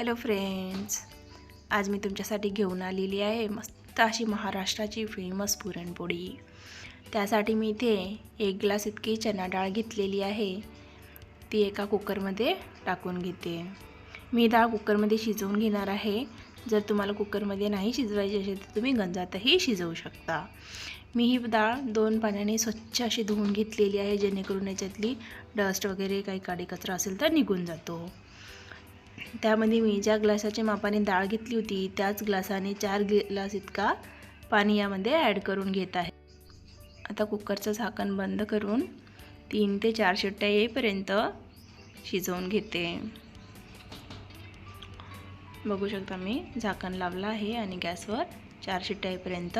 Hello friends आज मी तुमच्यासाठी घेऊन आलेली आहे मस्त अशी महाराष्ट्राची फेमस पुरणपोळी. त्यासाठी मी इथे एक ग्लास इतकी चना डाळ घेतलेली आहे. ती एका कुकरमध्ये टाकून घेते. मी डाळ कुकरमध्ये शिजवून घेणार आहे. जर तुम्हाला कुकरमध्ये नाही शिजवायची असेल तर तुम्ही गंजातही शिजवू शकता. मी ही डाळ दोन पाण्याने स्वच्छ अशी धुवून घेतलेली आहे जेणेकरून याच्यातली डस्ट वगैरे काही काडी कचरा असेल तर निघून जातो. त्यामध्ये मी ज्या ग्लासाच्या मापाने डाळ घेतली होती त्याच ग्लासाने चार ग्लास इतका पाणी यामध्ये ॲड करून घेत आहे. आता कुकरचं झाकण बंद करून तीन ते चार शिट्ट्या येईपर्यंत शिजवून घेते. बघू शकता मी झाकण लावलं आहे आणि गॅसवर चार शिट्ट्या येईपर्यंत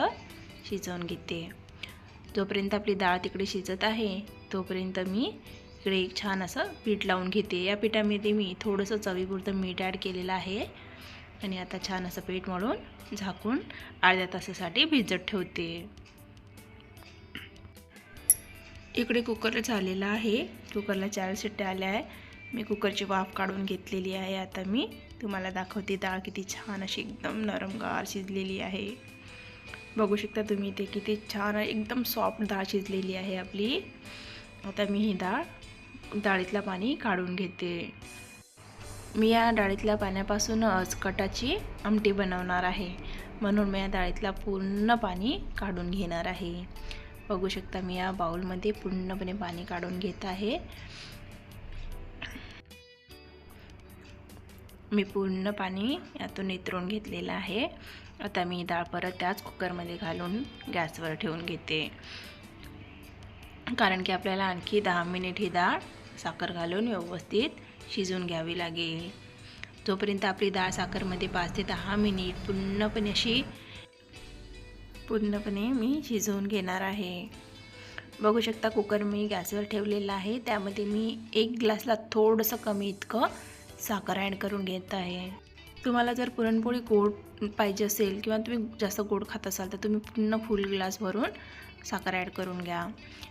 शिजवून घेते. जोपर्यंत आपली डाळ तिकडे शिजत आहे तोपर्यंत मी इकडे एक छान असं पीठ लावून घेते. या पिठामध्ये मी थोडंसं चवीपुरतं मीठ ॲड केलेलं आहे. आणि आता छान असं पीठ मळून झाकून अर्ध्या तासासाठी भिजत ठेवते. इकडे कुकर झालेला आहे. कुकरला चार शिट्ट्या आल्या आहे मी कुकरची वाफ काढून घेतलेली आहे. आता मी तुम्हाला दाखवते डाळ किती छान अशी एकदम नरमगार शिजलेली आहे. बघू शकता तुम्ही ते किती छान एकदम सॉफ्ट डाळ शिजलेली आहे आपली. आता मी ही डाळ डाळीतलं पाणी काढून घेते. मी या डाळीतल्या पाण्यापासूनच कटाची आमटी बनवणार आहे. म्हणून मी या डाळीतला पूर्ण पाणी काढून घेणार आहे. बघू शकता मी या बाऊलमध्ये पूर्णपणे पाणी काढून घेत आहे. मी पूर्ण पाणी यातून नितरून घेतलेलं आहे. आता मी डाळ परत त्याच कुकरमध्ये घालून गॅसवर ठेवून घेते. कारण की आपल्याला आणखी दहा मिनिट ही डाळ साखर घालून व्यवस्थित शिजून घ्यावी लागेल. जोपर्यंत आपली डाळ साखरमध्ये पाच ते दहा मिनिट पूर्णपणे अशी पूर्णपणे मी शिजवून घेणार आहे. बघू शकता कुकर मी गॅसवर ठेवलेला आहे. त्यामध्ये मी एक ग्लासला थोडंसं कमी इतकं साखर ॲड करून घेत आहे. तुम्हाला जर पुरणपोळी गोड पाहिजे असेल किंवा तुम्ही जास्त गोड खात असाल तर तुम्ही पूर्ण फुल ग्लास भरून साखर ॲड करून घ्या.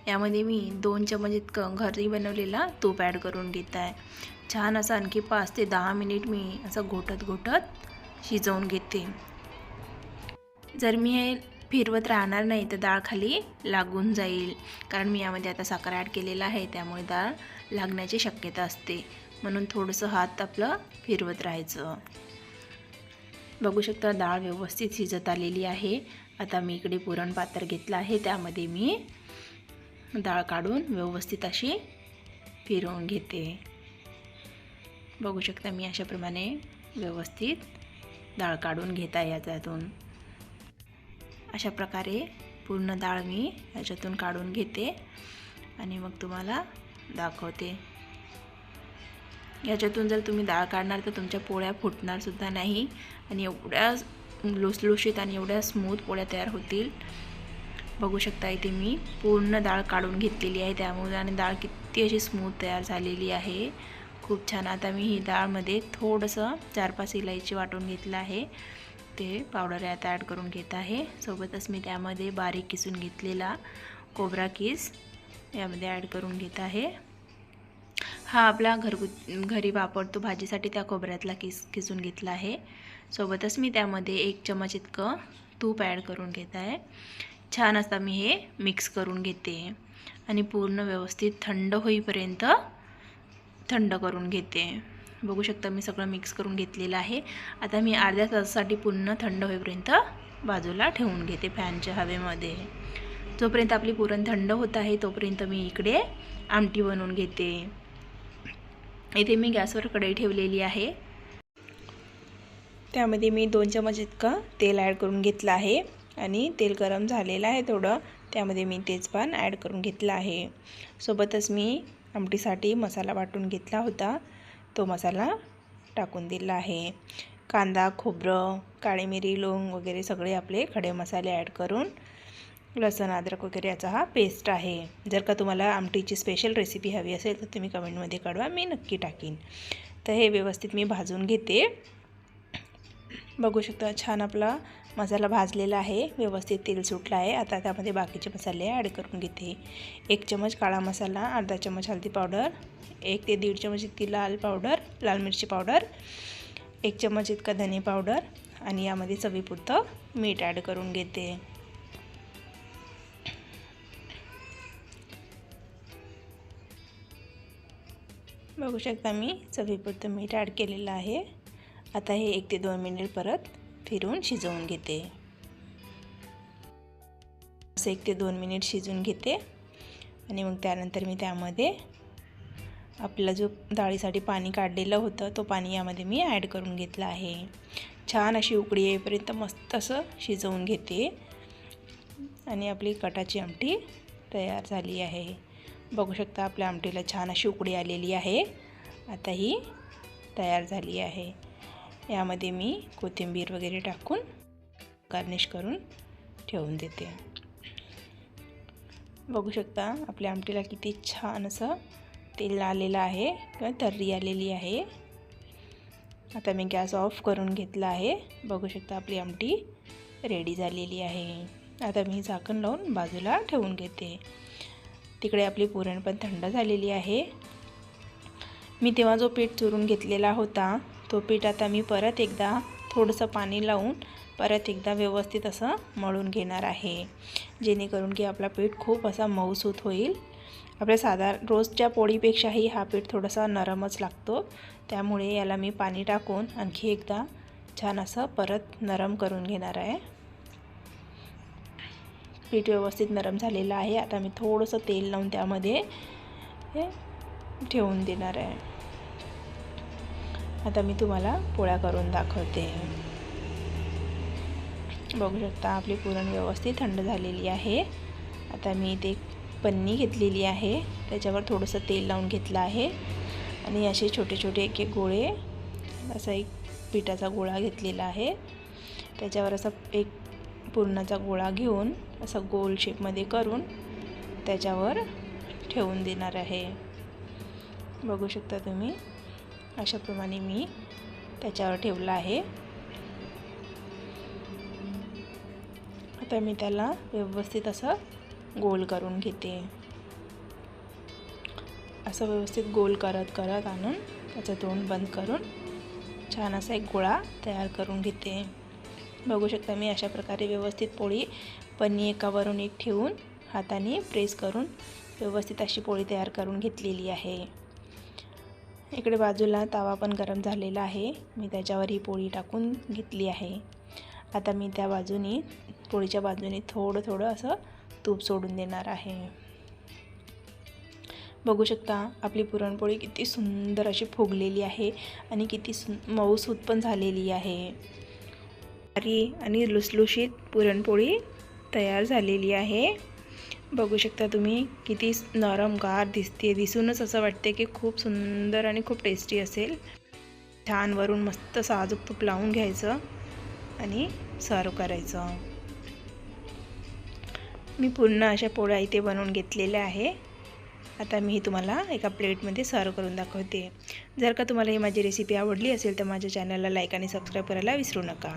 यामध्ये मी दोन चमच इतकं घरी बनवलेला तूप ॲड करून घेत आहे. छान असं आणखी पाच ते दहा मिनिट मी असं घोटत घोटत शिजवून घेते. जर मी हे फिरवत राहणार नाही तर डाळ खाली लागून जाईल. कारण मी यामध्ये आता साखर ॲड केलेला आहे त्यामुळे डाळ लागण्याची शक्यता असते. म्हणून थोडंसं हात आपलं फिरवत राहायचं. बघू शकता डाळ व्यवस्थित शिजत आलेली आहे. आता मी इकडे पुरण पात्र घेतलं आहे त्यामध्ये मी डाळ काढून व्यवस्थित अशी फिरवून घेते. बघू शकता मी अशाप्रमाणे व्यवस्थित डाळ काढून घेत आहे याच्यातून. अशा प्रकारे पूर्ण डाळ मी याच्यातून काढून घेते आणि मग तुम्हाला दाखवते. याच्यातून जर तुम्ही डाळ काढणार तर तुमच्या पोळ्या फुटणारसुद्धा नाही आणि एवढ्या लुसलुशीत आणि एवढ्या स्मूथ पोळ्या तयार होतील. बघू शकता इथे मी पूर्ण डाळ काढून घेतलेली आहे त्यामुळे आणि डाळ किती अशी स्मूथ तयार झालेली आहे. खूप छान. आता मी ही डाळमध्ये थोडंसं चार पाच इलायची वाटून घेतलं आहे. ते पावडर यात ॲड करून घेत आहे. सोबतच मी त्यामध्ये बारीक किसून घेतलेला कोबरा किस यामध्ये ॲड करून घेत आहे. हा आपला घरगु घरी वापरतो. भाजीसाठी त्या खोबऱ्यातला किस किसून घेतला आहे. सोबतच मी त्यामध्ये एक चमच इतकं तूप ॲड करून घेत आहे. छान असता मी हे मिक्स करून घेते. आणि पूर्ण व्यवस्थित थंड होईपर्यंत थंड करून घेते. बघू शकता मी सगळं मिक्स करून घेतलेलं आहे. आता मी अर्ध्या तासासाठी पूर्ण थंड होईपर्यंत बाजूला ठेवून घेते फॅनच्या हवेमध्ये. जोपर्यंत आपली पुरण थंड होत आहे तोपर्यंत मी इकडे आमटी बनवून घेते. इथे मी गॅसवर कढई ठेवलेली आहे. त्यामध्ये मी दोन चमच इतकं तेल ॲड करून घेतलं आहे आणि तेल गरम झालेलं आहे थोडं त्यामध्ये मी तेजपान ॲड करून घेतलं आहे. सोबतच मी आमटीसाठी मसाला वाटून घेतला होता. तो मसाला टाकून दिला आहे. कांदा खोबरं काळी मिरी लोंग वगैरे सगळे आपले खडे मसाले ॲड करून लसण अद्रक वगैरे याचा हा पेस्ट आहे. जर का तुम्हाला आमटीची स्पेशल रेसिपी हवी असेल तर तुम्ही कमेंटमध्ये कळवा मी नक्की टाकीन. तर हे व्यवस्थित मी भाजून घेते. बघू शकता छान आपला मसाला भाजलेला आहे. व्यवस्थित तेल सुटलं आहे. आता त्यामध्ये बाकीचे मसाले ॲड करून घेते. एक चमच काळा मसाला अर्धा चमच हळदी पावडर एक ते दीड चमच इतकी लाल पावडर लाल मिरची पावडर एक चमच इतका धने पावडर आणि यामध्ये चवीपुरतं मीठ ॲड करून घेते. बघू शकता मी. चवीपुरतं मीठ ॲड केलेलं आहे. आता हे एक ते दोन मिनिट परत फिरून शिजवून घेते. असं एक ते दोन मिनिट शिजून घेते. आणि मग त्यानंतर मी त्यामध्ये आपला जो डाळीसाठी पाणी काढलेलं होतं तो पाणी यामध्ये मी ॲड करून घेतला आहे. छान अशी उकळी येईपर्यंत मस्त असं शिजवून घेते. आणि आपली कटाची आमटी तयार झाली आहे. बघू शकता आपल्या आमटीला छान अशी उकडी आलेली आहे. आता ही तयार झाली आहे. यामध्ये मी कोथिंबीर वगैरे टाकून गार्निश करून ठेवून देते. बघू शकता आपल्या आमटीला किती छान असं तेल आलेलं आहे किंवा तर्री आलेली आहे. आता मी गॅस ऑफ करून घेतला आहे. बघू शकता आपली आमटी रेडी झालेली आहे. आता मी झाकण लावून बाजूला ठेवून घेते. तिकडे आपली पुरण पण थंड झालेली आहे. मी तेव्हा जो पीठ चुरून घेतलेला होता तो पीठ आता मी परत एकदा थोडंसं पाणी लावून परत एकदा व्यवस्थित असं मळून घेणार आहे. जेणेकरून की आपला पीठ खूप असा मऊसूत होईल. आपल्या साधारण रोजच्या पोळीपेक्षाही हा पीठ थोडासा नरमच लागतो. त्यामुळे याला मी पाणी टाकून आणखी एकदा छान असं परत नरम करून घेणार आहे. पीठ व्यवस्थित नरम झालेलं आहे. आता मी थोडंसं तेल लावून त्यामध्ये हे ठेवून देणार आहे. आता मी तुम्हाला पोळ्या करून दाखवते. बघू शकता आपली पुरण व्यवस्थित थंड झालेली आहे. आता मी ते पन्नी घेतलेली आहे. त्याच्यावर थोडंसं तेल लावून घेतलं आहे. आणि असे छोटे छोटे एक एक गोळे असा एक पिठाचा गोळा घेतलेला आहे. त्याच्यावर असा एक पुरणाचा गोळा घेऊन असं गोल शेपमध्ये करून त्याच्यावर ठेवून देणार आहे. बघू शकता तुम्ही अशाप्रमाणे मी त्याच्यावर ठेवलं आहे. आता मी त्याला व्यवस्थित असं गोल करून घेते. असं व्यवस्थित गोल करत करत आणून त्याचं तोंड बंद करून छान असा एक गोळा तयार करून घेते. बघू शकता मी अशा प्रकारे व्यवस्थित पोळी पन्नी एकावरून एक ठेवून हाताने प्रेस करून व्यवस्थित अशी पोळी तयार करून घेतलेली आहे. इकडे बाजूला तवा पण गरम झालेला आहे. मी त्याच्यावर ही पोळी टाकून घेतली आहे. आता मी त्या बाजूनी पोळीच्या बाजूने थोडं थोडं असं तूप सोडून देणार आहे. बघू शकता आपली पुरणपोळी किती सुंदर अशी फुगलेली आहे आणि किती सु मऊसूत पण झालेली आहे. आणि लुसलुशीत पुरणपोळी तयार झालेली आहे. बघू शकता तुम्ही किती नरम गार दिसते दिसूनच असं वाटते की खूप सुंदर आणि खूप टेस्टी असेल. छान वरून मस्त साजूक तूप लावून घ्यायचं आणि सर्व करायचं. मी पूर्ण अशा पोळ्या इथे बनवून घेतलेल्या आहे. आता मी तुम्हाला एका प्लेटमध्ये सर्व करून दाखवते. जर का तुम्हाला ही माझी रेसिपी आवडली असेल तर माझ्या चॅनलला लाईक आणि सबस्क्राईब करायला विसरू नका.